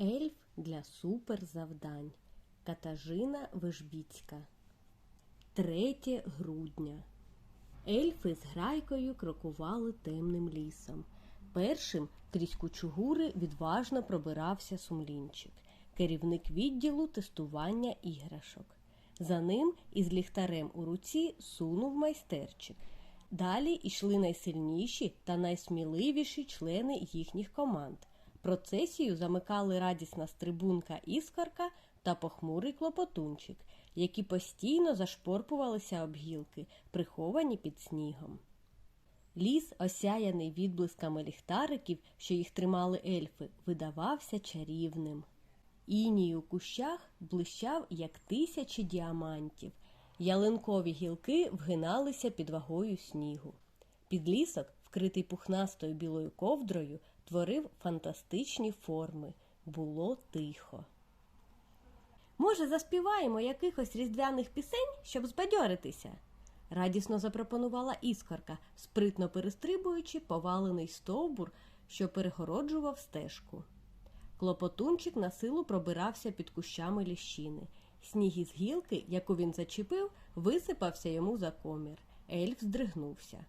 Ельф для суперзавдань. Катажина Вежбіцька. 3 грудня. Ельфи з грайкою крокували темним лісом. Першим крізь кучугури відважно пробирався сумлінчик, керівник відділу тестування іграшок. За ним із ліхтарем у руці сунув майстерчик. Далі йшли найсильніші та найсміливіші члени їхніх команд. Процесію замикали радісна стрибунка іскорка та похмурий клопотунчик, які постійно зашпорпувалися об гілки, приховані під снігом. Ліс, осяяний відблисками ліхтариків, що їх тримали ельфи, видавався чарівним. Іній у кущах блищав, як тисячі діамантів. Ялинкові гілки вгиналися під вагою снігу. Підлісок, вкритий пухнастою білою ковдрою, творив фантастичні форми. Було тихо. Може, заспіваємо якихось різдвяних пісень, щоб збадьоритися? радісно запропонувала іскорка, спритно перестрибуючи повалений стовбур, що перегороджував стежку. Клопотунчик на силу пробирався під кущами ліщини. Сніг із гілки, яку він зачепив, висипався йому за комір. Ельф здригнувся.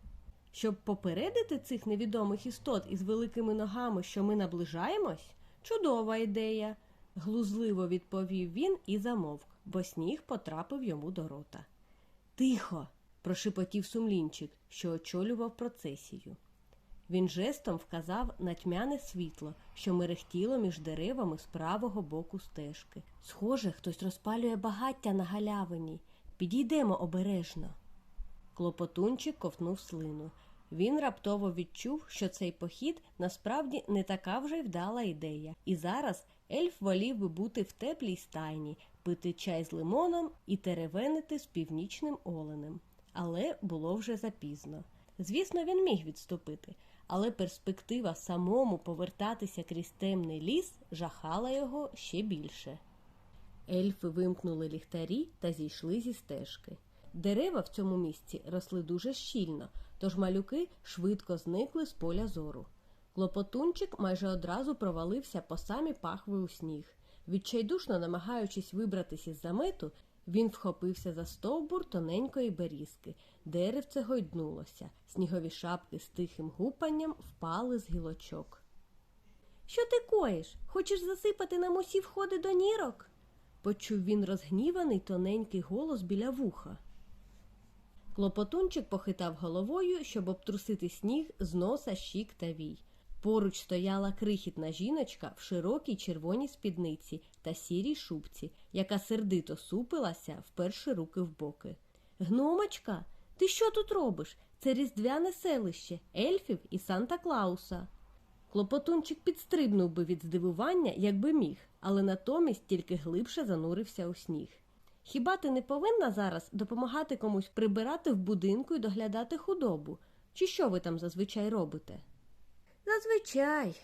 Щоб попередити цих невідомих істот із великими ногами, що ми наближаємось, чудова ідея, глузливо відповів він і замовк, бо сніг потрапив йому до рота. Тихо. прошепотів сумлінчик, що очолював процесію. Він жестом вказав на тьмяне світло, що мерехтіло між деревами з правого боку стежки. Схоже, хтось розпалює багаття на галявині. Підійдемо обережно. Клопотунчик ковтнув слину. Він раптово відчув, що цей похід насправді не така вже й вдала ідея, і зараз ельф волів би бути в теплій стайні, пити чай з лимоном і теревенити з північним оленем. Але було вже запізно. Звісно, він міг відступити, але перспектива самому повертатися крізь темний ліс жахала його ще більше. Ельфи вимкнули ліхтарі та зійшли зі стежки. Дерева в цьому місці росли дуже щільно, тож малюки швидко зникли з поля зору. Клопотунчик майже одразу провалився по самі пахви у сніг. Відчайдушно намагаючись вибратись із замету, він вхопився за стовбур тоненької берізки. Деревце гойднулося, снігові шапки з тихим гупанням впали з гілочок. Що ти коїш? Хочеш засипати нам усі входи до нірок? почув він розгніваний тоненький голос біля вуха. Клопотунчик похитав головою, щоб обтрусити сніг з носа, щік та вій. Поруч стояла крихітна жіночка в широкій червоній спідниці та сірій шубці, яка сердито супилася, вперше руки в боки. Гномочка, ти що тут робиш? Це різдвяне селище, ельфів і Санта Клауса. Клопотунчик підстрибнув би від здивування, якби міг, але натомість тільки глибше занурився у сніг. Хіба ти не повинна зараз допомагати комусь прибирати в будинку і доглядати худобу? Чи що ви там зазвичай робите? Зазвичай,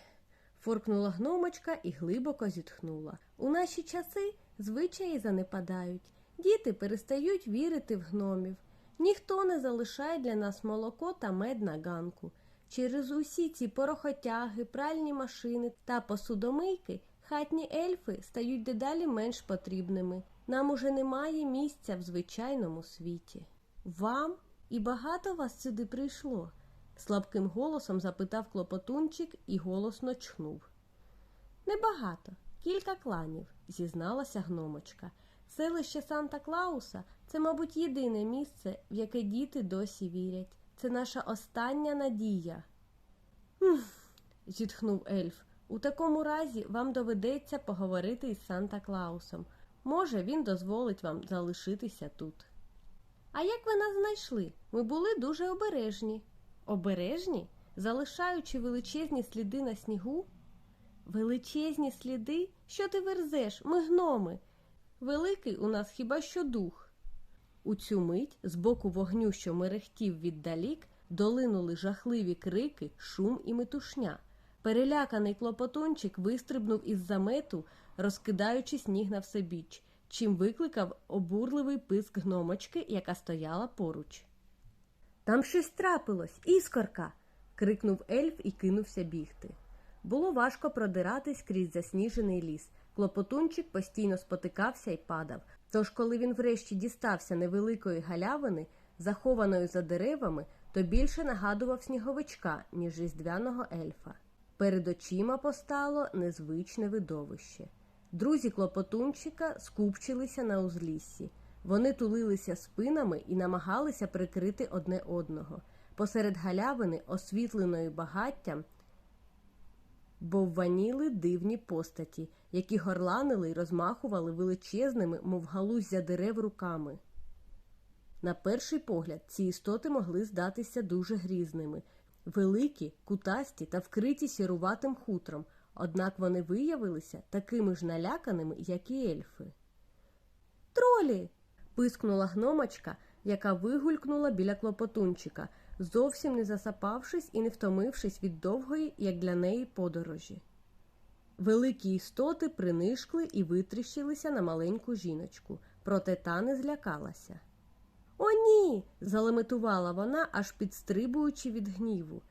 форкнула гномочка і глибоко зітхнула. У наші часи звичаї занепадають. Діти перестають вірити в гномів. Ніхто не залишає для нас молоко та мед на ганку. Через усі ці порохотяги, пральні машини та посудомийки хатні ельфи стають дедалі менш потрібними. Нам уже немає місця в звичайному світі. Вам і багато вас сюди прийшло? слабким голосом запитав клопотунчик і голосно чхнув. Небагато, кілька кланів, зізналася гномочка. Селище Санта Клауса це, мабуть, єдине місце, в яке діти досі вірять. Це наша остання надія. Зітхнув ельф. У такому разі вам доведеться поговорити із Санта Клаусом. Може, він дозволить вам залишитися тут. А як ви нас знайшли? Ми були дуже обережні. Обережні, залишаючи величезні сліди на снігу? Величезні сліди? Що ти верзеш? Ми гноми. Великий у нас хіба що дух. У цю мить з боку вогню, що мерехтів віддалік, долинули жахливі крики, шум і метушня. Переляканий клопотончик вистрибнув із замету, розкидаючи сніг на всебіч, чим викликав обурливий писк гномочки, яка стояла поруч. Там щось трапилось, іскорка. крикнув ельф і кинувся бігти. Було важко продиратись крізь засніжений ліс. Клопотунчик постійно спотикався і падав. Тож, коли він врешті дістався невеликої галявини, захованої за деревами, то більше нагадував сніговичка, ніж різдвяного ельфа. Перед очима постало незвичне видовище. Друзі клопотунчика скупчилися на узліссі. Вони тулилися спинами і намагалися прикрити одне одного. Посеред галявини, освітленої багаттям, бовваніли дивні постаті, які горланили й розмахували величезними, мов галуззя дерев руками. На перший погляд, ці істоти могли здатися дуже грізними, великі, кутасті та вкриті сіруватим хутром, однак вони виявилися такими ж наляканими, як і ельфи. Тролі. пискнула гномочка, яка вигулькнула біля клопотунчика, зовсім не засапавшись і не втомившись від довгої, як для неї, подорожі. Великі істоти принишкли і витріщилися на маленьку жіночку, проте та не злякалася. Ні. залеметувала вона, аж підстрибуючи від гніву.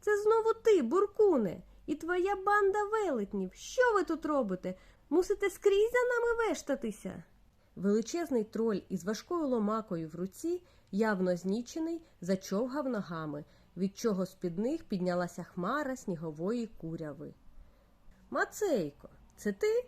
Це знову ти, буркуне, і твоя банда велетнів. Що ви тут робите? Мусите скрізь за нами вештатися. Величезний троль із важкою ломакою в руці, явно знічений, зачовгав ногами, від чого з-під них піднялася хмара снігової куряви. Мацейко, це ти?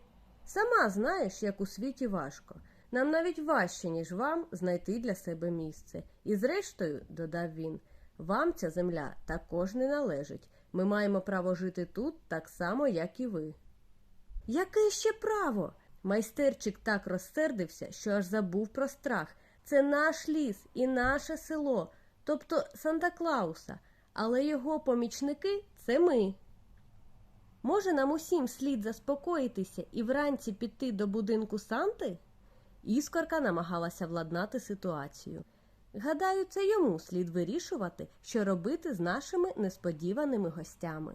Сама знаєш, як у світі важко. Нам навіть важче, ніж вам, знайти для себе місце. І зрештою, додав він, вам ця земля також не належить. Ми маємо право жити тут так само, як і ви. Яке ще право? Майстерчик так розсердився, що аж забув про страх. Це наш ліс і наше село, тобто Санта Клауса, але його помічники це ми. Може, нам усім слід заспокоїтися і вранці піти до будинку Санти? Іскорка намагалася владнати ситуацію. Гадаю, це йому слід вирішувати, що робити з нашими несподіваними гостями.